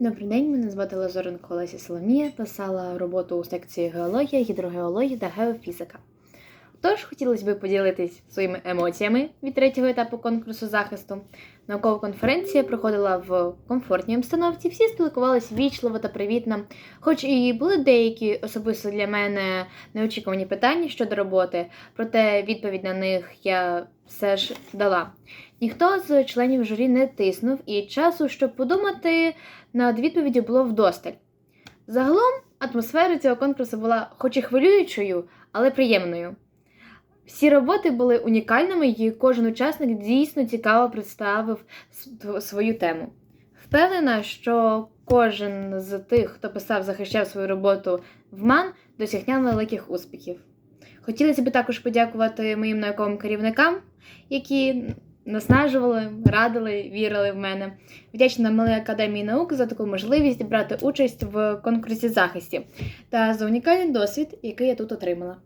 Добрий день, мене звати Лазоренко Олеся Соломія, писала роботу у секції геологія, гідрогеологія та геофізика. Тож хотілося б поділитись своїми емоціями від третього етапу конкурсу захисту. Наукова конференція проходила в комфортній обстановці, всі спілкувалися вічливо та привітно, хоч і були деякі особисто для мене неочікувані питання щодо роботи, проте відповідь на них я все ж дала. Ніхто з членів журі не тиснув, і часу, щоб подумати, над відповіді було вдосталь. Загалом атмосфера цього конкурсу була хоч і хвилюючою, але приємною. Всі роботи були унікальними, і кожен учасник дійсно цікаво представив свою тему. Впевнена, що кожен з тих, хто писав, захищав свою роботу в МАН, досягняв великих успіхів. Хотілося б також подякувати моїм науковим керівникам, які наснажували, радили, вірили в мене. Вдячна Малій академії наук за таку можливість брати участь в конкурсі захисті та за унікальний досвід, який я тут отримала.